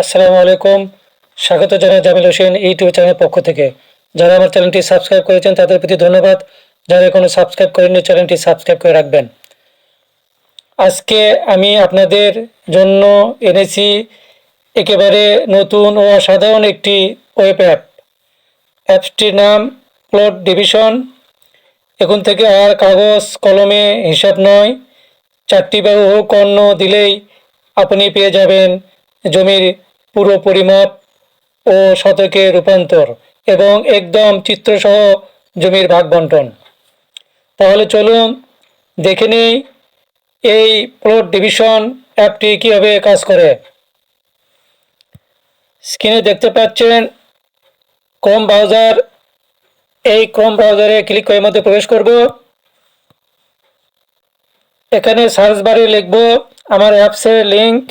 আসসালামু আলাইকুম। স্বাগত জানাই জামিল হোসেন ইউটিউব চ্যানেলের পক্ষ থেকে। যারা আমার চ্যানেলটি সাবস্ক্রাইব করেছেন, তাদের প্রতি ধন্যবাদ। যারা এখনও সাবস্ক্রাইব করেননি, চ্যানেলটি সাবস্ক্রাইব করে রাখবেন। আজকে আমি আপনাদের জন্য এনেছি একেবারে নতুন ও অসাধারণ একটি ওয়েব অ্যাপ। অ্যাপসটির নাম প্লট ডিভিশন এখন থেকে আর কাগজ, কলমে হিসাব নয়। চারটি বাহু, কর্ণ দিলেই আপনি পেয়ে যাবেন জমির পুরো পরিমাপ ও শতকে রূপান্তর এবং একদম চিত্রসহ জমির ভাগ বন্টন তাহলে চলুন দেখে নিই এই প্লট ডিভিশন অ্যাপটি কীভাবে কাজ করে। স্ক্রিনে দেখতে পাচ্ছেন ক্রোম ব্রাউজার এই ক্রোম ব্রাউজারে ক্লিক করে মধ্যে প্রবেশ করব। এখানে সার্চ বারে লিখব আমার অ্যাপসের লিংক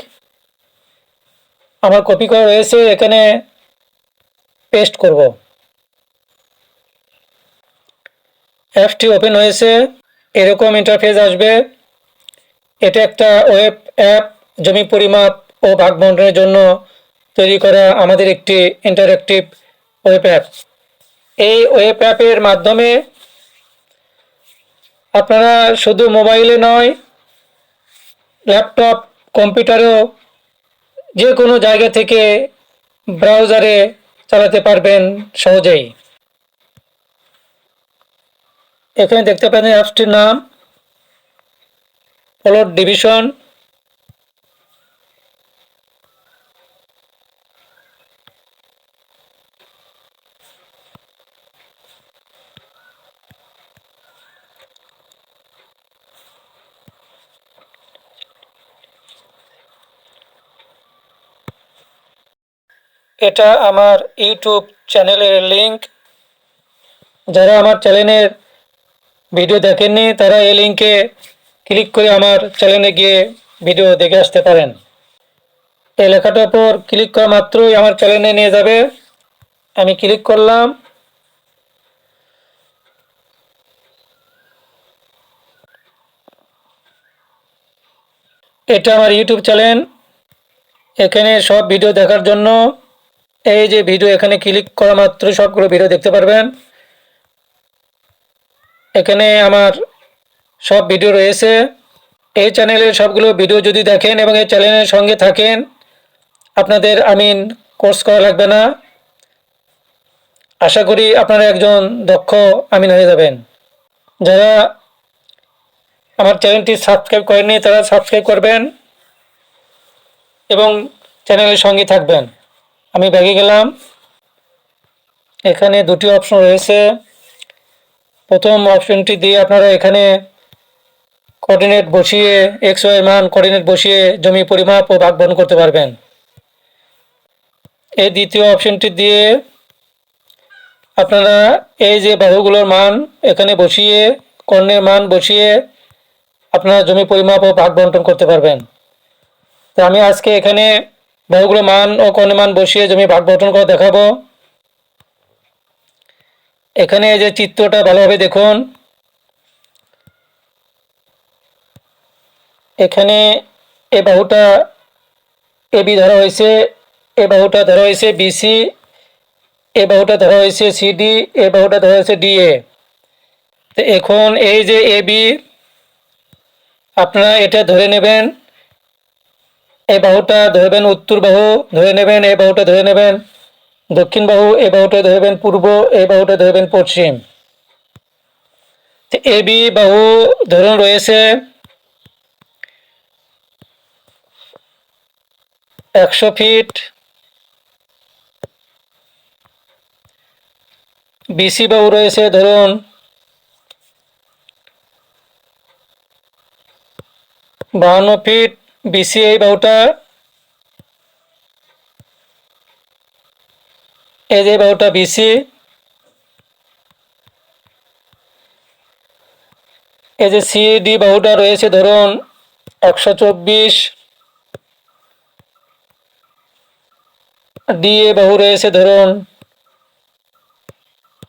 আমার কপি করা রয়েছে, এখানে পেস্ট করব। অ্যাপটি ওপেন হয়েছে, এরকম ইন্টারফেস আসবে। এটা একটা ওয়েব অ্যাপ জমি পরিমাপ ও ভাগ বন্টনের জন্য তৈরি করা আমাদের একটি ইন্টারেক্টিভ ওয়েব অ্যাপ এই ওয়েব অ্যাপের মাধ্যমে আপনারা শুধু মোবাইলে নয় ল্যাপটপ কম্পিউটারেও যে কোনো জায়গা থেকে ব্রাউজারে চালাতে পারবেন সহজেই। এখানে দেখতে পাবেন অ্যাপসটির নাম প্লট ডিভিশন এটা আমার ইউটিউব চ্যানেলের লিংক। যারা আমার চ্যানেলের ভিডিও দেখেননি, তারা এই লিঙ্কে ক্লিক করে আমার চ্যানেলে গিয়ে ভিডিও দেখে আসতে পারেন। এই লেখাটার উপর ক্লিক করা মাত্রই আমার চ্যানেলে নিয়ে যাবে। আমি ক্লিক করলাম। এটা আমার ইউটিউব চ্যানেল। এখানে সব ভিডিও দেখার জন্য এই যে ভিডিও এখানে ক্লিক করা মাত্র সবগুলো ভিডিও দেখতে পারবেন। এখানে আমার সব ভিডিও রয়েছে। এই চ্যানেলের সবগুলো ভিডিও যদি দেখেন এবং এই চ্যানেলের সঙ্গে থাকেন, আপনাদের আমিন কোর্স করা লাগবে না। আশা করি আপনারা একজন দক্ষ আমিন হয়ে যাবেন। যারা আমার চ্যানেলটি সাবস্ক্রাইব করেননি, তারা সাবস্ক্রাইব করবেন এবং চ্যানেলের সঙ্গে থাকবেন। আমি ব্যাগে গেলাম। এখানে দুটি অপশন রয়েছে। প্রথম অপশনটি দিয়ে আপনারা এখানে কোঅর্ডিনেট বসিয়ে এক্স ওয়াই মান কোঅর্ডিনেট বসিয়ে জমি পরিমাপ ও ভাগবন করতে পারবেন। এই দ্বিতীয় অপশনটি দিয়ে আপনারা এই যে বাহুগুলোর মান এখানে বসিয়ে কর্ণের মান বসিয়ে আপনারা জমি পরিমাপ ও ভাগ বন্টন করতে পারবেন। তো আমি আজকে এখানে বাহুগুলো মান ও কর্ণের মান বসিয়ে জমি ভাগ বন্টন করে দেখাবো। এখানে এই যে চিত্রটা ভালোভাবে দেখুন। এখানে এ বাহুটা এ বি ধরা হয়েছে, এ বাহুটা ধরা হয়েছে বিসি এ বাহুটা ধরা হয়েছে সিডি এ বাহুটা ধরা হয়েছে ডিএ তো এখন এই যে এ বি, আপনারা এটা ধরে নেবেন। এই বাহুটা ধরবেন উত্তর বাহু, ধরে নেবেন এই বাহুটা ধরে নেবেন দক্ষিণ বাহু এই বাহুটা ধরবেন পূর্ব এই বাহুটা ধরবেন পশ্চিম। এ বি বাহু ধরুন রয়েছে একশো ফিট। বিসি বাহু রয়েছে ধরুন বাহান্ন ফিট। বিসি এই বাহুটা এই যে বাহুটা বিসি, এই যে সিডি বাহুটা রয়েছে ধরুন একশো চব্বিশ। ডিএ বাহু রয়েছে ধরুন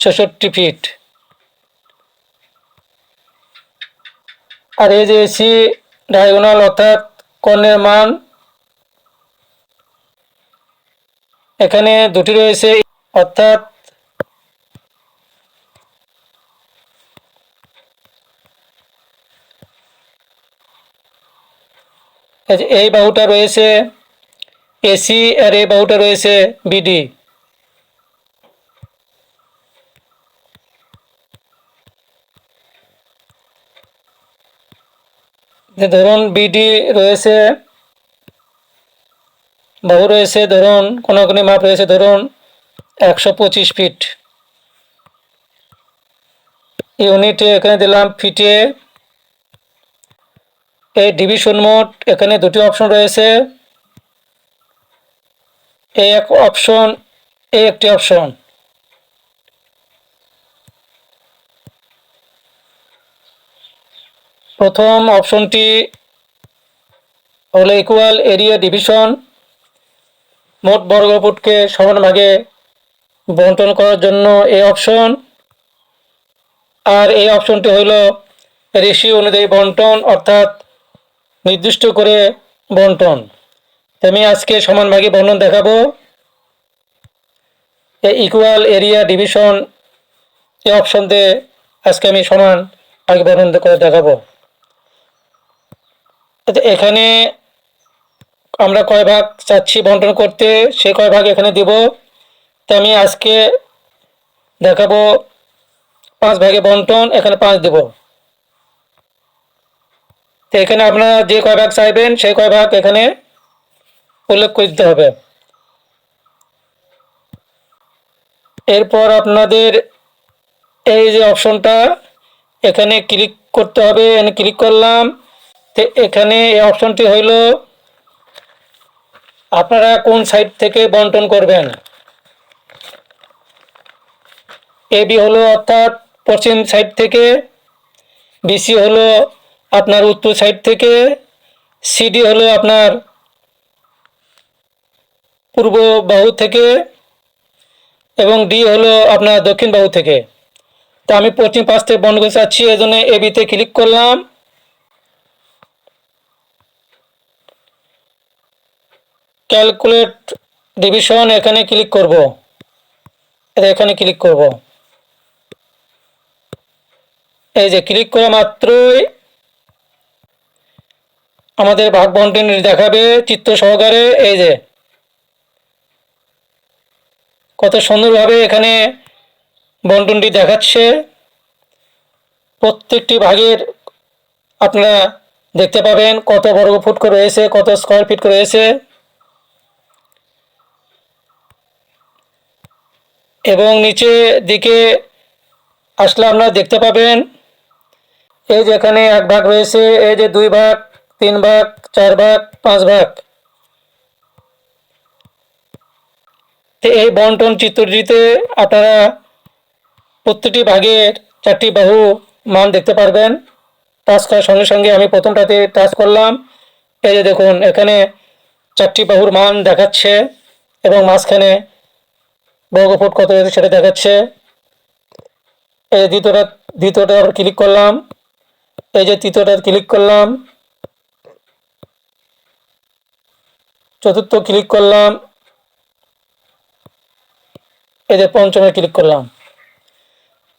ছেষট্টি ফিট। আর এই যে এসি ডায়াগোনাল অর্থাৎ কর্ণের মান। এখানে দুটি রয়েছে, অর্থাৎ এই বাহুটা রয়েছে, এসি আর এই বাহুটা রয়েছে বিডি। যে ধরুন বিডি রয়েছে, বহু রয়েছে, ধরুন কোনো কোনো মাপ রয়েছে, ধরুন, একশো পঁচিশ ফিট ইউনিটে এখানে দিলাম ফিটে এই ডিভিশন মোড এখানে দুটি অপশন রয়েছে। এই এক অপশন এই একটি অপশন প্রথম অপশনটি হলো ইকুয়াল এরিয়া ডিভিশন মোট বর্গফুটকে সমান ভাগে বন্টন করার জন্য এই অপশন। আর এই অপশনটি হইল রেশিও অনুযায়ী বন্টন, অর্থাৎ নির্দিষ্ট করে বন্টন। আমি আজকে সমান ভাগে বন্টন দেখাবো। এই ইকুয়াল এরিয়া ডিভিশন এই অপশন দিয়ে আজকে আমি সমান ভাগে বন্টন করে দেখাবো। এখানে আমরা কয় ভাগ চাচ্ছি বন্টন করতে? সে কয় ভাগ এখানে দিব। তো আমি আজকে দেখাবো পাঁচ ভাগে বন্টন, এখানে পাঁচ দেব। তো এখানে আপনারা যে কয় ভাগ চাইবেন, সেই কয় ভাগ এখানে উল্লেখ করে দিতে হবে। এরপর আপনাদের এই যে অপশনটা, এখানে ক্লিক করতে হবে, এখানে ক্লিক করলাম। এখানে এই অপশনটি হইল, আপনারা কোন সাইড থেকে বন্টন করবেন? এবি হলো অর্থাৎ পশ্চিম সাইড থেকে বিসি হলো আপনার উত্তর সাইড থেকে সিডি হলো আপনার পূর্ব বাহু থেকে, এবং ডি হলো আপনার দক্ষিণ বাহু থেকে। তো আমি পশ্চিম পাশ থেকে বন্ধ করতে চাচ্ছি এই জন্য এবিতে ক্লিক করলাম। ক্যালকুলেট ডিভিশন এখানে ক্লিক করব। এখানে ক্লিক করব। এই যে ক্লিক করা মাত্রই আমাদের ভাগ বন্টন দেখাবে চিত্র সহকারে। এই যে কত সুন্দরভাবে এখানে বন্টনটি দেখাচ্ছে। প্রত্যেকটি ভাগের আপনারা দেখতে পাবেন কত বর্গ ফুট করে রয়েছে, কত স্কোয়ার ফিট করে রয়েছে। এবং নিচে দিকে আসলে আপনারা দেখতে পাবেন, এই যে এখানে এক ভাগ রয়েছে, এই যে দুই ভাগ, তিন ভাগ, চার ভাগ, পাঁচ ভাগ। তো এই বন্টন চিত্রটিতে আপনারা প্রত্যেকটি ভাগের চারটি বাহু মান দেখতে পারবেন। টাচ করার সঙ্গে সঙ্গে আমি প্রথমটাতে টাচ করলাম। এই যে দেখুন, এখানে চারটি বাহুর মান দেখাচ্ছে এবং মাঝখানে বর্গফুট কত হয়েছে সেটা দেখাচ্ছে। এই দ্বিতীয়টা দ্বিতীয়টা আবার ক্লিক করলাম। এই যে তৃতীয়টা ক্লিক করলাম। চতুর্থ ক্লিক করলাম। এই যে পঞ্চমে ক্লিক করলাম।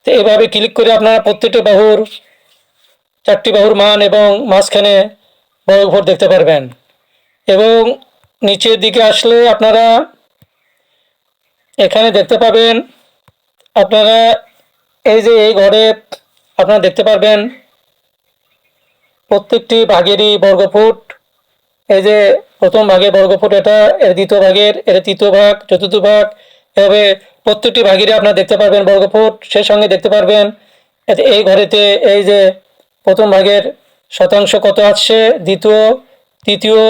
তো এভাবে ক্লিক করে আপনারা প্রত্যেকটি বাহুর, চারটি বাহুর মান এবং মাঝখানে বর্গফুট দেখতে পারবেন। এবং নিচের দিকে আসলে আপনারা এখানে দেখতে পাবেন আপনারা এই যে এই ঘরে আপনারা দেখতে পারবেন প্রত্যেকটি ভাগেরই বর্গফুট। এই যে প্রথম ভাগের বর্গফুট এটা, এর দ্বিতীয় ভাগের, এর তৃতীয় ভাগ, চতুর্থ ভাগ, এভাবে প্রত্যেকটি ভাগেরই আপনারা দেখতে পারবেন বর্গফুট। সেই সঙ্গে দেখতে পারবেন এই ঘরেতে এই যে প্রথম ভাগের শতাংশ কত আসছে? দ্বিতীয়, তৃতীয়,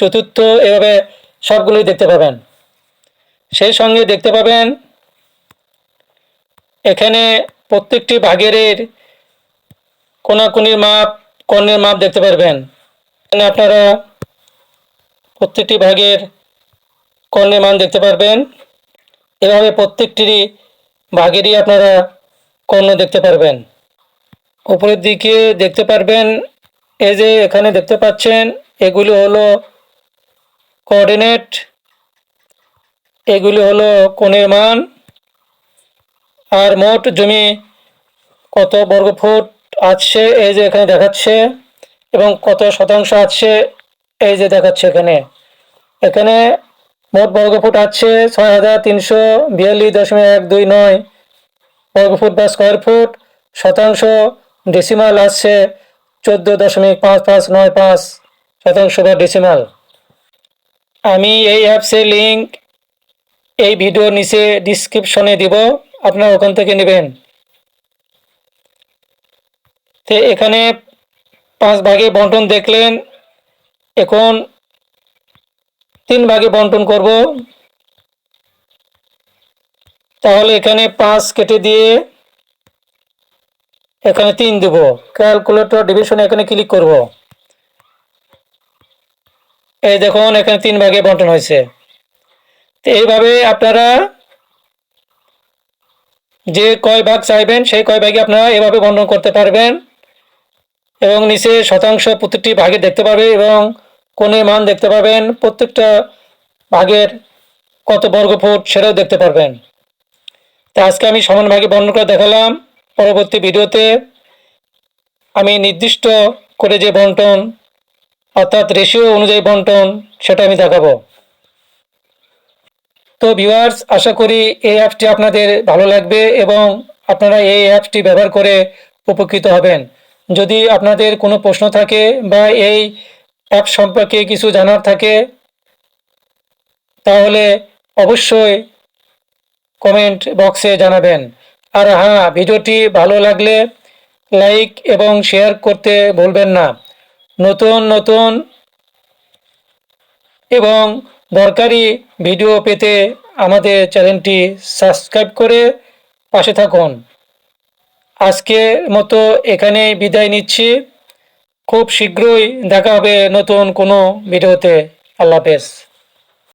চতুর্থ, এভাবে সবগুলোই দেখতে পাবেন। সেই সঙ্গে দেখতে পাবেন এখানে প্রত্যেকটি ভাগের কোনাকুনির মাপ, কর্ণের মাপ দেখতে পারবেন। এখানে আপনারা প্রত্যেকটি ভাগের কর্ণের মান দেখতে পারবেন। এভাবে প্রত্যেকটিরই ভাগেরই আপনারা কর্ণ দেখতে পারবেন। উপরের দিকে দেখতে পারবেন, এই যে এখানে দেখতে পাচ্ছেন, এগুলো হলো কোঅর্ডিনেট এগুলি হলো কোণের মান আর মোট জমি কত বর্গ ফুট আছে এই যে এখানে দেখাচ্ছে এবং কত শতাংশ আছে এই যে দেখাচ্ছে এখানে। এখানে মোট বর্গ ফুট আছে ছয় হাজার তিনশো বিয়াল্লিশ দশমিক এক দুই নয় বর্গ ফুট বা স্কোয়ার ফুট শতাংশ ডেসিমাল আসছে চোদ্দ দশমিক পাঁচ পাঁচ নয় পাঁচ শতাংশ বা ডেসিমাল আমি এই অ্যাপসের লিঙ্ক এই ভিডিওর নিচে ডিসক্রিপশনে দিব, আপনারা ওখান থেকে নেবেন। তো এখানে পাঁচ ভাগে বন্টন দেখলেন, এখন তিন ভাগে বন্টন করব। তাহলে এখানে পাঁচ কেটে দিয়ে এখানে তিন দেব। ক্যালকুলেটর ডিভিশন এখানে ক্লিক করব। এই দেখুন, এখানে তিন ভাগে বন্টন হয়েছে। এইভাবে আপনারা যে কয় ভাগ চাইবেন, সেই কয় ভাগে আপনারা এভাবে বন্টন করতে পারবেন এবং নিচে শতাংশ প্রত্যেকটি ভাগে দেখতে পাবে এবং কোণের মান দেখতে পাবেন, প্রত্যেকটা ভাগের কত বর্গ ফুট সেটাও দেখতে পারবেন। তো আজকে আমি সমান ভাগে বর্ণন করে দেখালাম, পরবর্তী ভিডিওতে আমি নির্দিষ্ট করে যে বন্টন, অর্থাৎ রেশিও অনুযায়ী বন্টন, সেটা আমি দেখাবো। তো ভিউয়ার্স আশা করি এই অ্যাপটি আপনাদের ভালো লাগবে এবং আপনারা এই অ্যাপটি ব্যবহার করে উপকৃত হবেন। যদি আপনাদের কোনো প্রশ্ন থাকে বা এই অ্যাপ সম্পর্কে কিছু জানার থাকে, তাহলে অবশ্যই কমেন্ট বক্সে জানাবেন। আর হ্যাঁ ভিডিওটি ভালো লাগলে লাইক এবং শেয়ার করতে ভুলবেন না। নতুন নতুন এবং দরকারি ভিডিও পেতে আমাদের চ্যানেলটি সাবস্ক্রাইব করে পাশে থাকুন। আজকের মতো এখানে বিদায় নিচ্ছি। খুব শীঘ্রই দেখা হবে নতুন কোনো ভিডিওতে। আল্লাহ হাফেজ।